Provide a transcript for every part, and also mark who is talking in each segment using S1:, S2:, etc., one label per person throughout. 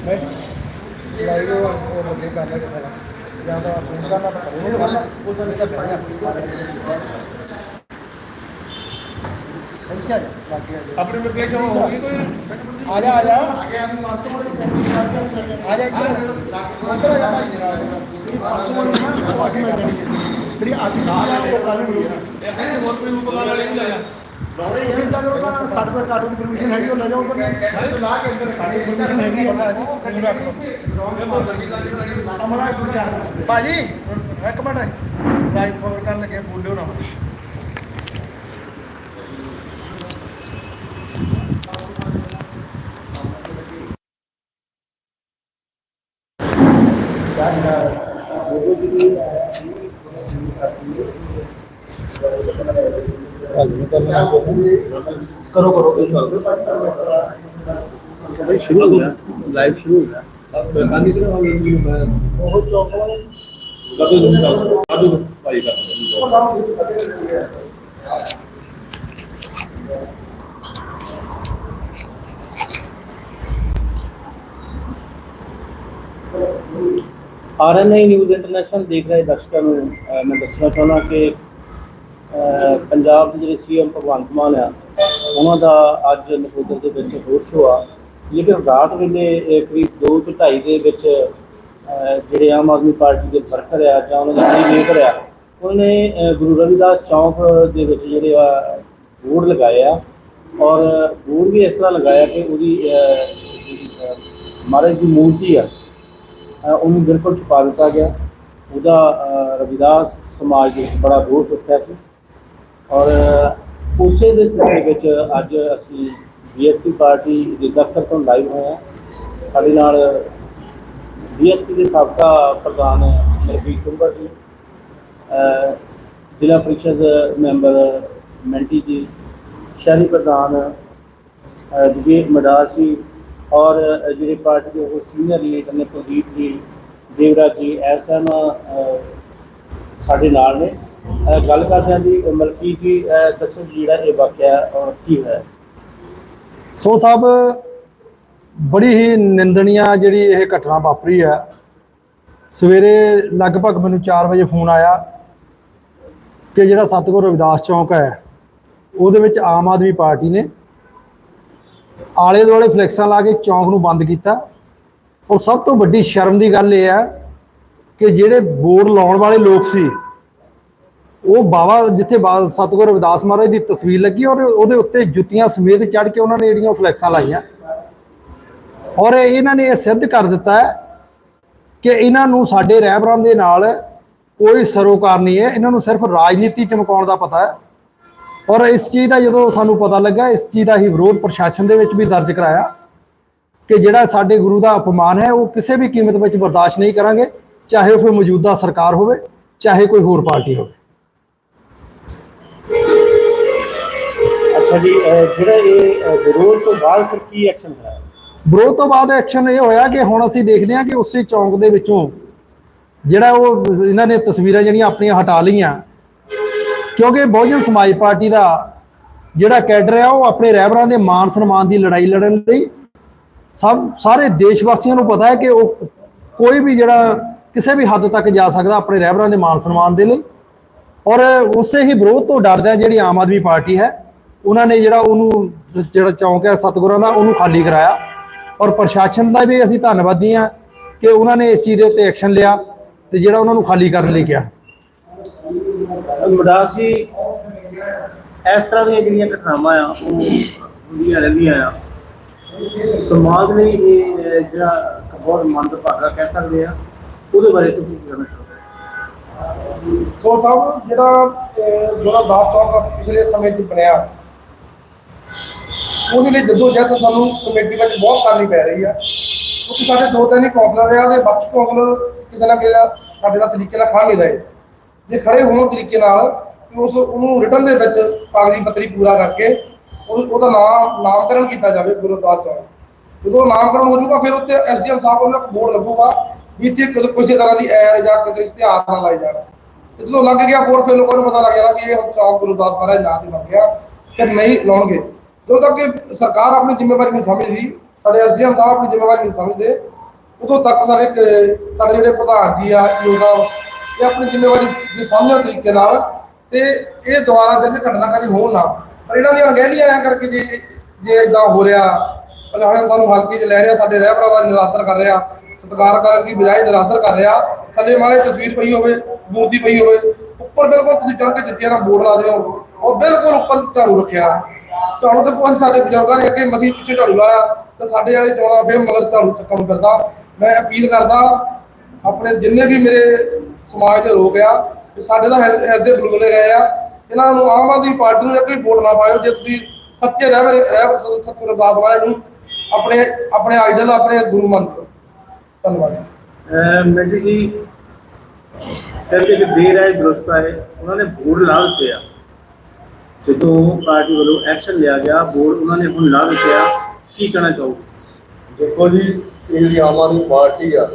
S1: ਮੈਂ ਲਾਈਵ ਉਹ ਲੱਗੇ ਕਰਨਾ ਕਿਹੜਾ ਜਾਂ ਤਾਂ ਫੋਨ ਕਰਨਾ ਉਹ ਕਰਨਾ ਉਹਦਾ ਨਹੀਂ ਸਭ ਇੱਥੇ ਆ ਜਾ ਬਾਕੀ ਆ ਜਾ
S2: ਆਪਣੀ ਲੋਕੇਸ਼ਨ ਹੋ ਗਈ ਕੋਈ?
S1: ਆ ਜਾ ਆ ਜਾ। ਆ ਗਿਆ ਨੂੰ ਮਾਸਟਰ ਆ ਜਾ। ਇੱਧਰ ਉੱਧਰ ਆ ਜਾ। ਭਾਈ ਵਾਲੀ ਨਾ ਅੱਜ ਮੈਂ ਜਿਹੜੀ ਅੱਜ ਨਾਲ ਉਹ ਕੱਲ ਨੂੰ ਮਿਲੂਗੀ
S2: ਇੱਕ ਹੋਰ ਕੋਈ ਉਪਕਾਰ ਵਾਲੇ ਵੀ ਲਾਇਆ
S1: ਤੁਸੀਂ ਇਦਾਂ ਕਰੋ ਤਾਂ ਸਾਡੇ ਕੋਲ ਕਾਰਟੂਨ ਦੀ ਪਰਮਿਸ਼ਨ ਹੈਗੀ ਉਹ ਲੈ ਜਾਓ ਉੱਧਰ। ਲਾ ਕੇ ਅੰਦਰ ਸਾਡੀ ਪਰਮਿਸ਼ਨ ਹੈਗੀ ਅਮਰਾ ਵਿਚਾਰ ਭਾਜੀ ਇੱਕ ਮਿੰਟ। ਲਾਈਵ ਕਵਰ ਕਰਨ ਲੱਗੇ ਬੋਲਿਓ ਨਾ। ਕਰੋ ਕਰੋ
S2: करो करो भाई, शुरू हो गया। लाइव शुरू हो गया। R N I news
S1: international देख रहे
S2: दर्शकों मैं। दसना चाहना कि
S3: ਪੰਜਾਬ ਦੇ ਜਿਹੜੇ ਸੀਐਮ ਭਗਵੰਤ ਮਾਨ ਆ, ਉਹਨਾਂ ਦਾ ਅੱਜ ਨਕੋਦਰ ਦੇ ਵਿੱਚ ਰੋਡ ਸ਼ੋਅ ਆ। ਲੇਕਿਨ ਰਾਤ ਵੇਲੇ ਕਰੀਬ 2 ਤੋਂ 2:30 ਦੇ ਵਿੱਚ ਜਿਹੜੇ ਆਮ ਆਦਮੀ ਪਾਰਟੀ ਦੇ ਵਰਕਰ ਆ ਜਾਂ ਉਹਨਾਂ ਦੇ ਲੀਡਰ ਆ, ਉਹਨੇ ਗੁਰੂ ਰਵਿਦਾਸ ਚੌਂਕ ਦੇ ਵਿੱਚ ਜਿਹੜੇ ਆ, ਬੋਰਡ ਲਗਾਇਆ ਔਰ ਬੋਰਡ ਵੀ ਇਸ ਤਰ੍ਹਾਂ ਲਗਾਇਆ ਕਿ ਉਹਦੀ ਮਹਾਰਾਜ ਦੀ ਮੂਰਤੀ ਆ ਉਹਨੂੰ ਬਿਲਕੁਲ ਛੁਪਾ ਦਿੱਤਾ ਗਿਆ। ਉਹਦਾ ਰਵਿਦਾਸ ਸਮਾਜ ਦੇ ਵਿੱਚ ਬੜਾ ਰੋਸ ਉੱਠਿਆ ਸੀ। ਔਰ ਉਸੇ ਦੇ ਸਿਲਸਿਲੇ ਵਿੱਚ ਅੱਜ ਅਸੀਂ ਬੀਐਸਪੀ ਪਾਰਟੀ ਦੇ ਦਫ਼ਤਰ ਤੋਂ ਲਾਈਵ ਹੋਏ ਹਾਂ। ਸਾਡੇ ਨਾਲ ਬੀਐਸਪੀ ਦੇ ਸਾਬਕਾ ਪ੍ਰਧਾਨ ਮਲਕੀਤ ਚੁੰਬਰ ਜੀ ਜ਼ਿਲ੍ਹਾ ਪ੍ਰੀਸ਼ਦ ਮੈਂਬਰ ਮੈਂਟੀ ਜੀ, ਸ਼ਹਿਰੀ ਪ੍ਰਧਾਨ ਵਿਜੇ ਮਡਾਰ ਜੀ ਔਰ ਜਿਹੜੇ ਪਾਰਟੀ ਦੇ ਉਹ ਸੀਨੀਅਰ ਲੀਡਰ ਨੇ ਕੁਲਦੀਪ ਜੀ, ਦੇਵਰਾਜ ਜੀ, ਇਸ ਟਾਈਮ ਸਾਡੇ ਨਾਲ ਨੇ। ਗੱਲ ਕਰਦੇ ਹਾਂ ਜੀ ਮਲਕੀ ਜੀ ਦੱਸੋ ਜਿਹੜਾ ਇਹ ਵਾਕਿਆ ਅ, ਕੀ ਹੋਇਆ?
S1: ਸੋ ਸਾਹਿਬ ਬੜੀ ਹੀ ਨਿੰਦਣੀਆ ਜਿਹੜੀ ਇਹ ਘਟਨਾ ਵਾਪਰੀ ਹੈ। ਸਵੇਰੇ ਲਗਭਗ ਮੈਨੂੰ 4 ਵਜੇ ਫੋਨ ਆਇਆ ਕਿ ਜਿਹੜਾ ਸਤਗੁਰ ਰਵਿਦਾਸ ਚੌਂਕ ਹੈ ਉਹਦੇ ਵਿੱਚ ਆਮ ਆਦਮੀ ਪਾਰਟੀ ਨੇ ਆਲੇ ਦੁਆਲੇ ਫਲੈਕਸਾਂ ਲਾ ਕੇ ਚੌਂਕ ਨੂੰ ਬੰਦ ਕੀਤਾ। ਔਰ ਸਭ ਤੋਂ ਵੱਡੀ ਸ਼ਰਮ ਦੀ ਗੱਲ ਇਹ ਹੈ ਕਿ ਜਿਹੜੇ ਬੋਰਡ ਲਾਉਣ ਵਾਲੇ ਲੋਕ ਸੀ ਉਹ ਬਾਵਾ ਜਿੱਥੇ ਬਾ- ਸਤਿਗੁਰ ਰਵਿਦਾਸ ਮਹਾਰਾਜ ਦੀ ਤਸਵੀਰ ਲੱਗੀ ਔਰ ਉਹਦੇ ਉੱਤੇ ਜੁੱਤੀਆਂ ਸਮੇਤ ਚੜ ਕੇ ਉਹਨਾਂ ਨੇ ਜਿਹੜੀਆਂ ਫਲੈਕਸਾਂ ਲਾਈਆਂ। ਔਰ ਇਹਨਾਂ ਨੇ ਇਹ ਸਿੱਧ ਕਰ ਦਿੱਤਾ ਕਿ ਇਹਨਾਂ ਨੂੰ ਸਾਡੇ ਰਹਿਬਰਾਂ ਦੇ ਨਾਲ ਕੋਈ ਸਰੋਕਾਰ ਨਹੀਂ ਹੈ। ਇਹਨਾਂ ਨੂੰ ਸਿਰਫ ਰਾਜਨੀਤੀ ਚਮਕਾਉਣ ਦਾ ਪਤਾ ਹੈ। ਔਰ ਇਸ ਚੀਜ਼ ਦਾ ਜਦੋਂ ਸਾਨੂੰ ਪਤਾ ਲੱਗਾ, ਇਸ ਚੀਜ਼ ਦਾ ਹੀ ਵਿਰੋਧ ਪ੍ਰਸ਼ਾਸਨ ਦੇ ਵਿੱਚ ਵੀ ਦਰਜ ਕਰਾਇਆ ਕਿ ਜਿਹੜਾ ਸਾਡੇ ਗੁਰੂ ਦਾ ਅਪਮਾਨ ਹੈ, ਉਹ ਕਿਸੇ ਵੀ ਕੀਮਤ ਵਿੱਚ ਬਰਦਾਸ਼ਤ ਨਹੀਂ ਕਰਾਂਗੇ, ਚਾਹੇ ਉਹ ਕੋਈ ਮੌਜੂਦਾ ਸਰਕਾਰ ਹੋਵੇ, ਚਾਹੇ ਕੋਈ ਹੋਰ ਪਾਰਟੀ ਹੋਵੇ।
S3: ਅੱਛਾ ਜੀ ਜਿਹੜਾ ਇਹ ਵਿਰੋਧ ਤੋਂ ਬਾਅਦ ਫਿਰ ਕੀ ਐਕਸ਼ਨ ਹੋਇਆ?
S1: ਵਿਰੋਧ ਤੋਂ ਬਾਅਦ ਐਕਸ਼ਨ ਇਹ ਹੋਇਆ ਕਿ ਹੁਣ ਅਸੀਂ ਦੇਖਦੇ ਹਾਂ ਕਿ ਉਸੇ ਚੌਂਕ ਦੇ ਵਿੱਚੋਂ ਜਿਹੜਾ ਉਹ ਇਹਨਾਂ ਨੇ ਤਸਵੀਰਾਂ ਜਿਹੜੀਆਂ ਆਪਣੀਆਂ ਹਟਾ ਲਈਆਂ। ਕਿਉਂਕਿ ਬਹੁਜਨ ਸਮਾਜ ਪਾਰਟੀ ਦਾ ਜਿਹੜਾ ਕੈਡਰ ਆ, ਉਹ ਆਪਣੇ ਰਹਿਬਰਾਂ ਦੇ ਮਾਨ ਸਨਮਾਨ ਦੀ ਲੜਾਈ ਲੜਨ ਲਈ ਸਭ, ਸਾਰੇ ਦੇਸ਼ ਵਾਸੀਆਂ ਨੂੰ ਪਤਾ ਹੈ ਕਿ ਉਹ ਕੋਈ ਵੀ ਜਿਹੜਾ ਕਿਸੇ ਵੀ ਹੱਦ ਤੱਕ ਜਾ ਸਕਦਾ ਆਪਣੇ ਰਹਿਬਰਾਂ ਦੇ ਮਾਨ ਸਨਮਾਨ ਦੇ ਲਈ। ਔਰ ਉਸੇ ਹੀ ਵਿਰੋਧ ਤੋਂ ਡਰਦਾ ਜਿਹੜੀ ਆਮ ਆਦਮੀ ਪਾਰਟੀ ਹੈ। ਉਹਨਾਂ ਨੇ ਜਿਹੜਾ ਉਹਨੂੰ ਜਿਹੜਾ ਚੌਂਕ ਹੈ ਸਤਿਗੁਰਾਂ ਦਾ ਉਹਨੂੰ ਖਾਲੀ ਕਰਾਇਆ। ਔਰ ਪ੍ਰਸ਼ਾਸਨ ਦਾ ਵੀ ਅਸੀਂ ਧੰਨਵਾਦੀ ਹਾਂ ਕਿ ਉਹਨਾਂ ਨੇ ਇਸ ਚੀਜ਼ ਦੇ ਉੱਤੇ ਐਕਸ਼ਨ ਲਿਆ ਤੇ ਜਿਹੜਾ ਉਹਨਾਂ ਨੂੰ ਖਾਲੀ ਕਰਨ ਲਈ ਕਿਹਾ।
S3: ਮਡਾਸ ਜੀ ਇਸ ਤਰ੍ਹਾਂ ਦੀਆਂ ਜਿਹੜੀਆਂ ਘਟਨਾਵਾਂ ਆ ਉਹ ਹੁੰਦੀਆਂ ਰਹਿੰਦੀਆਂ ਆ। ਸਮਾਜ ਲਈ ਇਹ ਜਿਹੜਾ ਬਹੁਤ ਮੰਦਭਾਗਾ ਕਹਿ ਸਕਦੇ ਆ ਉਹਦੇ ਬਾਰੇ ਤੁਸੀਂ ਕੀ ਕਹਿਣਾ ਚਾਹੋਗੇ?
S4: ਸੋ ਸਾਹਿਬ ਜਿਹੜਾ ਜਿਹੜਾ ਦਾਸ ਚੌਕ ਪਿਛਲੇ ਸਮੇਂ 'ਚ ਬਣਿਆ ਉਹਦੇ ਲਈ ਜਦੋਂ ਜਦ ਸਾਨੂੰ ਕਮੇਟੀ ਵਿੱਚ ਬਹੁਤ ਕਰਨੀ ਪੈ ਰਹੀ ਆ। ਕਿਉਂਕਿ ਸਾਡੇ ਦੋ ਤਿੰਨ ਹੀ ਕੌਂਸਲਰ ਆ ਤੇ ਬਾਕੀ ਕੌਂਸਲਰ ਕਿਸੇ ਨਾ ਕਿਸੇ ਨਾਲ ਸਾਡੇ ਨਾਲ ਤਰੀਕੇ ਨਾਲ ਖੜ ਨਹੀਂ ਰਹੇ। ਜੇ ਖੜੇ ਹੋਣ ਤਰੀਕੇ ਨਾਲ ਉਸ ਉਹਨੂੰ ਰਿਟਰਨ ਦੇ ਵਿੱਚ ਕਾਗਜ਼ੀ ਪੱਤਰੀ ਪੂਰਾ ਕਰਕੇ ਉਹ- ਉਹਦਾ ਨਾਮ ਨਾਮਕਰਨ ਕੀਤਾ ਜਾਵੇ ਗੁਰਦਾਸ ਚੌਕ। ਜਦੋਂ ਨਾਮਕਰਨ ਹੋ ਜਾਊਗਾ, ਫਿਰ ਉੱਥੇ ਐਸਡੀਐਮ ਸਾਹਿਬ ਵੱਲੋਂ ਇੱਕ ਬੋਰਡ ਲੱਗੂਗਾ ਵੀ ਇੱਥੇ ਕਿਸੇ- ਤਰ੍ਹਾਂ ਦੀ ਐਡ ਜਾਂ ਕਿਸੇ ਇਸ਼ਤਿਹਾਰ ਨਾ ਲਾਈ ਜਾਣਾ। ਜਦੋਂ ਲੱਗ ਗਿਆ ਬੋਰਡ, ਫਿਰ ਲੋਕਾਂ ਨੂੰ ਪਤਾ ਲੱਗ ਜਾਣਾ ਵੀ ਇਹ ਚੌਕ ਗੁਰਦਾਸ ਮਹਾਰਾਜ ਨਾਂ ਤੇ ਲੱਗ ਗਿਆ ਫਿਰ ਨਹੀਂ ਲਾਉਣਗੇ। ਜਦੋਂ ਤੱਕ ਕਿ ਸਰਕਾਰ ਆਪਣੀ ਜ਼ਿੰਮੇਵਾਰੀ ਨਹੀਂ ਸਮਝਦੀ ਸਾਡੇ ਐਸਡੀਐਮ ਸਾਹਿਬ ਆਪਣੀ ਜ਼ਿੰਮੇਵਾਰੀ ਨਹੀਂ ਸਮਝਦੇ, ਉਦੋਂ ਤੱਕ ਸਾਰੇ ਸਾਡੇ ਜਿਹੜੇ ਪ੍ਰਧਾਨ ਜੀ ਆ ਈਓ ਸਾਹਿਬ, ਇਹ ਆਪਣੀ ਜ਼ਿੰਮੇਵਾਰੀ ਦੇ ਸਾਹਮਣੇ ਤਰੀਕੇ ਨਾਲ ਤੇ ਇਹ ਦੁਆਰਾ ਜਿਹੜੇ ਘਟਨਾ ਕਦੀ ਹੋਣ ਨਾ ਪਰ ਇਹਨਾਂ ਦੀਆਂ ਅਣਗਹਿਲੀਆਂ ਆਇਆ ਕਰਕੇ ਜੇ ਜੇ ਇਦਾਂ ਹੋ ਰਿਹਾ ਪ੍ਰਸ਼ਾਸਨ ਸਾਨੂੰ ਹਲਕੇ 'ਚ ਲੈ ਰਿਹਾ, ਸਾਡੇ ਰਹਿਬਰਾਂ ਦਾ ਨਿਰਾਦਰ ਕਰ ਰਿਹਾ, ਸਤਿਕਾਰ ਕਰਨ ਦੀ ਬਜਾਏ ਨਿਰਾਦਰ ਕਰ ਰਿਹਾ, ਥੱਲੇ ਮਾਰੇ ਤਸਵੀਰ ਪਈ ਹੋਵੇ, ਮੂਰਤੀ ਪਈ ਹੋਵੇ, ਉੱਪਰ ਬਿਲਕੁਲ ਤੁਸੀਂ ਚੜ੍ਹ ਕੇ ਜੁੱਤੀਆਂ ਨਾਲ ਬੋਰਡ ਲਾ ਦਿਓ, ਔਰ ਬਿਲਕੁਲ ਉੱਪਰ ਝਾੜੂ ਰੱਖਿਆ। ਝਾੜੂ ਤੇ ਕੋਈ ਸਾਡੇ ਬਜ਼ੁਰਗਾਂ ਨੇ ਅੱਗੇ ਮਸੀਂ ਪਿੱਛੇ ਝਾੜੂ ਲਾਇਆ, ਤੇ ਸਾਡੇ ਵਾਲੇ ਚੋਣਾ ਫੇਰ ਮਗਰ ਝਾੜੂ ਚੱਕਣ ਫਿਰਦਾ ਮੈਂ ਅਪੀਲ ਕਰਦਾ, ਆਪਣੇ ਜਿੰਨੇ ਵੀ ਮੇਰੇ ਸਮਾਜ ਦੇ ਲੋਕ ਆ ਕਿ ਸਾਡੇ ਦਾ ਐਦੇ ਬੁਲਗਲੇ ਗਏ ਆ, ਇਹਨਾਂ ਨੂੰ ਆਮ ਆਦਮੀ ਪਾਰਟੀ ਨੂੰ ਕੋਈ ਵੋਟ ਨਾ ਪਾਇਓ, ਜੇ ਤੁਸੀਂ ਸੱਚੇ ਰਹਿ ਰਹਿ ਸਤਿਗੁਰੂ ਅਰਦਾਸ ਵਾਲੇ ਨੂੰ ਆਪਣੇ ਆਪਣੇ ਆਈਡਲ ਆਪਣੇ ਗੁਰੂ ਮੰਨਦੇ ਧੰਨਵਾਦ।
S3: ਮਿੰਟੂ ਜੀ, ਕਹਿੰਦੇ ਕਿ ਦੇਰ ਹੈ ਦਰਸਤਾ ਹੈ ਉਹਨਾਂ ਨੇ ਬੋਰਡ ਲਾ ਦਿੱਤੇ ਆ। ਜਦੋਂ ਪਾਰਟੀ ਵੱਲੋਂ ਐਕਸ਼ਨ ਲਿਆ ਗਿਆ। ਬੋਰਡ ਉਹਨਾਂ ਨੇ ਹੁਣ ਲਾ ਦਿੱਤਾ। ਕੀ ਕਹਿਣਾ ਚਾਹੋਗੇ?
S5: ਦੇਖੋ ਜੀ, ਇਹ ਜਿਹੜੀ ਆਮ ਆਦਮੀ ਪਾਰਟੀ ਆ,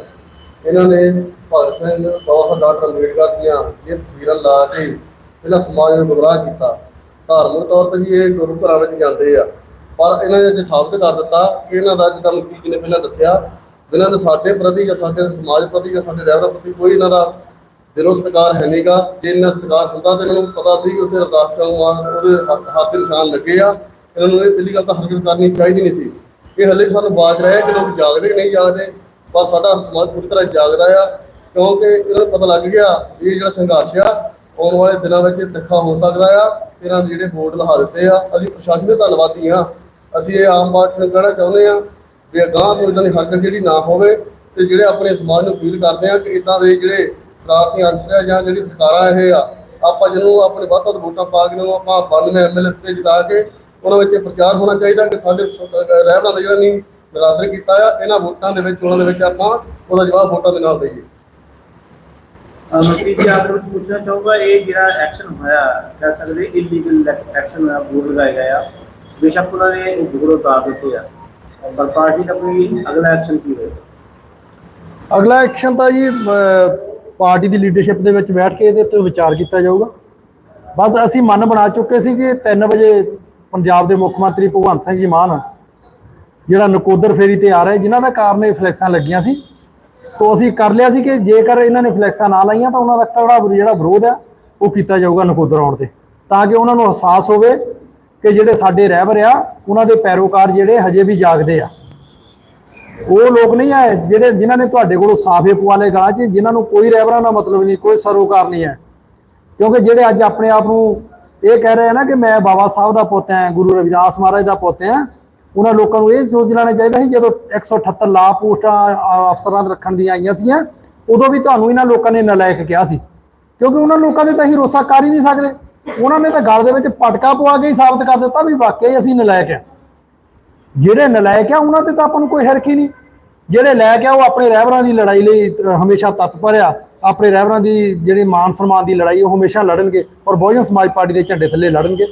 S5: ਇਹਨਾਂ ਨੇ ਭਗਤ ਸਿੰਘ, ਬਾਬਾ ਸਾਹਿਬ ਡਾਕਟਰ ਅੰਬੇਡਕਰ ਦੀਆਂ ਇਹ ਤਸਵੀਰਾਂ ਲਾ ਕੇ ਇਹਨਾਂ ਸਮਾਜ ਨੂੰ ਗੁੰਮਰਾਹ ਕੀਤਾ। ਧਾਰਮਿਕ ਤੌਰ ਤੇ ਵੀ ਇਹ ਗੁਰੂ ਘਰਾਂ ਵਿੱਚ ਜਾਂਦੇ ਆ। ਪਰ ਇਹਨਾਂ ਨੇ ਜੇ ਸਾਬਤ ਕਰ ਦਿੱਤਾ ਕਿ ਇਹਨਾਂ ਦਾ, ਜਿੱਦਾਂ ਮੁਖੀ ਜੀ ਨੇ ਪਹਿਲਾਂ ਦੱਸਿਆ ਇਹਨਾਂ ਦੇ ਸਾਡੇ ਪ੍ਰਤੀ ਜਾਂ ਸਾਡੇ ਸਮਾਜ ਪ੍ਰਤੀ ਜਾਂ ਸਾਡੇ ਰਹਿਬਰਾਂ ਪ੍ਰਤੀ ਕੋਈ ਇਹਨਾਂ ਦਾ ਦਿਲੋਂ ਸਤਿਕਾਰ ਹੈ ਨਹੀਂਗਾ ਜੇ ਇਹਨਾਂ ਸਤਿਕਾਰ ਹੁੰਦਾ ਤਾਂ ਇਹਨਾਂ ਨੂੰ ਪਤਾ ਸੀ ਕਿ ਉੱਥੇ ਅਰਦਾਸ ਕਰਨ ਉਹਦੇ ਹੱਥ ਦੇ ਨਿਸ਼ਾਨ ਲੱਗੇ ਆ। ਇਹਨਾਂ ਨੂੰ ਇਹ ਪਹਿਲੀ ਗੱਲ ਤਾਂ ਹਰਕਤ ਕਰਨੀ ਚਾਹੀਦੀ ਨਹੀਂ ਸੀ। ਇਹ ਹਲੇ ਸਾਨੂੰ ਬਾਜ ਰਿਹਾ ਕਿ ਲੋਕ ਜਾਗਦੇ ਕਿ ਨਹੀਂ ਜਾਗਦੇ। ਪਰ ਸਾਡਾ ਸਮਾਜ ਪੂਰੀ ਤਰ੍ਹਾਂ ਜਾਗਦਾ ਆ, ਕਿਉਂਕਿ ਇਹਨਾਂ ਨੂੰ ਪਤਾ ਲੱਗ ਗਿਆ ਇਹ ਜਿਹੜਾ ਸੰਘਰਸ਼ ਆ, ਆਉਣ ਵਾਲੇ ਦਿਨਾਂ ਵਿੱਚ ਤਿੱਖਾ ਹੋ ਸਕਦਾ ਆ। ਇਹਨਾਂ ਦੇ ਜਿਹੜੇ ਬੋਰਡ ਲਹਾ ਦਿੱਤੇ ਆ, ਅਸੀਂ ਪ੍ਰਸ਼ਾਸਨ ਦੇ ਧੰਨਵਾਦੀ ਆ। ਅਸੀਂ ਇਹ ਆਮ ਪਾਰਟੀ ਨੂੰ ਕਹਿਣਾ ਚਾਹੁੰਦੇ ਆ ਵੀ ਅਗਾਂਹ ਤੋਂ ਇਦਾਂ ਦੀ ਹਰਕਤ ਜਿਹੜੀ ਨਾ ਹੋਵੇ ਤੇ ਜਿਹੜੇ ਆਪਣੇ ਸਮਾਜ ਨੂੰ ਅਪੀਲ ਕਰਦੇ ਆ ਕਿ ਇਦਾਂ ਦੇ ਜਿਹੜੇ ਸ਼ਰਾਰਤੀ ਅੰਸਰ ਆ ਜਾਂ ਜਿਹੜੀ ਸਰਕਾਰਾਂ ਇਹ ਆ ਆਪਾਂ ਜਿਹਨੂੰ ਆਪਣੇ ਵੱਧ ਤੋਂ ਵੋਟਾਂ ਪਾ ਕੇ ਨੂੰ ਆਪਾਂ 92 ਐਮਐਲਏ ਤੇ ਜਿਤਾ ਕੇ ਉਹਨਾਂ ਵਿੱਚ ਇਹ ਪ੍ਰਚਾਰ ਹੋਣਾ ਚਾਹੀਦਾ ਕਿ ਸਾਡੇ ਰਹਿਬਰਾਂ ਦਾ ਜਿਹੜਾ ਨਹੀਂ ਨਿਰਾਦਰ ਕੀਤਾ ਆ ਇਹਨਾਂ ਵੋਟਾਂ ਦੇ ਵਿੱਚ ਉਹਨਾਂ ਦੇ ਵਿੱਚ ਆਪਾਂ ਉਹਦਾ ਜਵਾਬ ਵੋਟਾਂ ਦੇ ਨਾਲ ਦੇਈਏ।
S3: ਮੰਤਰੀ ਜੀ ਆਪ ਨੂੰ ਪੁੱਛਣਾ ਚਾਹੂੰਗਾ ਇਹ ਜਿਹੜਾ ਐਕਸ਼ਨ ਹੋਇਆ ਕਹਿ ਸਕਦੇ ਇਲੀਗਲ ਐਕਸ਼ਨ ਹੋਇਆ ਬੋਰਡ ਲਗਾਇਆ ਗਿਆ ਬੇਸ਼ੱਕ ਉਹਨਾਂ ਨੇ ਉਹ ਬੋਰਡ ਉਤਾਰ ਦਿੱਤੇ ਆ। ਪਰ ਪਾਰਟੀ ਦਾ ਕੋਈ ਅਗਲਾ ਐਕਸ਼ਨ ਕੀ ਹੋਏਗਾ
S1: ਅਗਲਾ ਐਕਸ਼ਨ ਤਾਂ ਜੀ ਅਹ, ਪਾਰਟੀ ਦੀ ਲੀਡਰਸ਼ਿਪ ਦੇ ਵਿੱਚ ਬੈਠ ਕੇ ਇਹਦੇ ਉੱਤੇ ਵਿਚਾਰ ਕੀਤਾ ਜਾਊਗਾ। ਬਸ ਅਸੀਂ ਮਨ ਬਣਾ ਚੁੱਕੇ ਸੀ ਕਿ 3 ਵਜੇ ਪੰਜਾਬ ਦੇ ਮੁੱਖ ਮੰਤਰੀ ਭਗਵੰਤ ਸਿੰਘ ਜੀ ਮਾਨ, ਜਿਹੜਾ ਨਕੋਦਰ ਫੇਰੀ ਤੇ ਆ ਰਹੇ, ਜਿਨ੍ਹਾਂ ਦਾ ਕਾਰਨ ਇਹ ਫਲੈਕਸਾਂ ਲੱਗੀਆਂ ਸੀ। ਤੋਂ ਅਸੀਂ ਕਰ ਲਿਆ ਸੀ ਕਿ ਜੇਕਰ ਇਹਨਾਂ ਨੇ ਫਲੈਕਸਾਂ ਨਾ ਲਾਈਆਂ ਤਾਂ ਉਹਨਾਂ ਦਾ ਕੜਾ ਜਿਹੜਾ ਵਿਰੋਧ ਹੈ ਉਹ ਕੀਤਾ ਜਾਊਗਾ ਨਕੋਦਰ ਆਉਣ ਤੇ। ਤਾਂ ਕਿ ਉਹਨਾਂ ਨੂੰ ਅਹਿਸਾਸ ਹੋਵੇ ਕਿ ਜਿਹੜੇ ਸਾਡੇ ਰਹਿਬਰ ਆ, ਉਹਨਾਂ ਦੇ ਪੈਰੋਕਾਰ ਜਿਹੜੇ ਹਜੇ ਵੀ ਜਾਗਦੇ ਆ। ਉਹ ਲੋਕ ਨਹੀਂ ਹੈ ਜਿਹੜੇ ਜਿਨ੍ਹਾਂ ਨੇ ਤੁਹਾਡੇ ਕੋਲੋਂ ਸਾਫੇ ਪਵਾ ਲਏ ਗਲਾਂ 'ਚ, ਜਿਨ੍ਹਾਂ ਨੂੰ ਕੋਈ ਰਹਿਬਰਾਂ ਦਾ ਮਤਲਬ ਨਹੀਂ, ਕੋਈ ਸਰੋਕਾਰ ਨਹੀਂ ਹੈ। ਕਿਉਂਕਿ ਜਿਹੜੇ ਅੱਜ ਆਪਣੇ ਆਪ ਨੂੰ ਇਹ ਕਹਿ ਰਹੇ ਆ ਨਾ ਕਿ ਮੈਂ ਬਾਬਾ ਸਾਹਿਬ ਦਾ ਪੁੱਤ ਹਾਂ, ਗੁਰੂ ਰਵਿਦਾਸ ਮਹਾਰਾਜ ਦਾ ਪੁੱਤ ਹਾਂ, ਉਹਨਾਂ ਲੋਕਾਂ ਨੂੰ ਇਹ ਸੋਚ ਲੈਣਾ ਚਾਹੀਦਾ ਸੀ ਜਦੋਂ 178 ਲਾ ਪੋਸਟਾਂ ਅਫਸਰਾਂ ਦੇ ਰੱਖਣ ਦੀਆਂ ਆਈਆਂ ਸੀਗੀਆਂ, ਉਦੋਂ ਵੀ ਤੁਹਾਨੂੰ ਇਹਨਾਂ ਲੋਕਾਂ ਨੇ ਨਲਾਇਕ ਕਿਹਾ ਸੀ। ਕਿਉਂਕਿ ਉਹਨਾਂ ਲੋਕਾਂ ਦੇ ਤਾਂ ਅਸੀਂ ਰੋਸਾ ਕਰ ਹੀ ਨਹੀਂ ਸਕਦੇ। ਉਹਨਾਂ ਨੇ ਤਾਂ ਗੱਲ ਦੇ ਵਿੱਚ ਪਟਕਾ ਪਵਾ ਕੇ ਹੀ ਸਾਬਤ ਕਰ ਦਿੱਤਾ ਵੀ ਵਾਕਈ ਅਸੀਂ ਨਲਾਇਕ ਆ ਜਿਹੜੇ ਨਲਾਇਕ ਆ, ਉਹਨਾਂ ਤੇ ਤਾਂ ਆਪਾਂ ਨੂੰ ਕੋਈ ਹਰਕ ਹੀ ਨਹੀਂ। ਜਿਹੜੇ ਲੈ ਕੇ ਆ, ਉਹ ਆਪਣੇ ਰਹਿਬਰਾਂ ਦੀ ਲੜਾਈ ਲਈ ਹਮੇਸ਼ਾ ਤਤਪਰ ਆ ਆਪਣੇ ਰਹਿਬਰਾਂ ਦੀ ਜਿਹੜੀ ਮਾਨ ਸਨਮਾਨ ਦੀ ਲੜਾਈ, ਉਹ ਹਮੇਸ਼ਾ ਲੜਨਗੇ ਔਰ ਬਹੁਜਨ ਸਮਾਜ ਪਾਰਟੀ ਦੇ ਝੰਡੇ ਥੱਲੇ ਲੜਨਗੇ।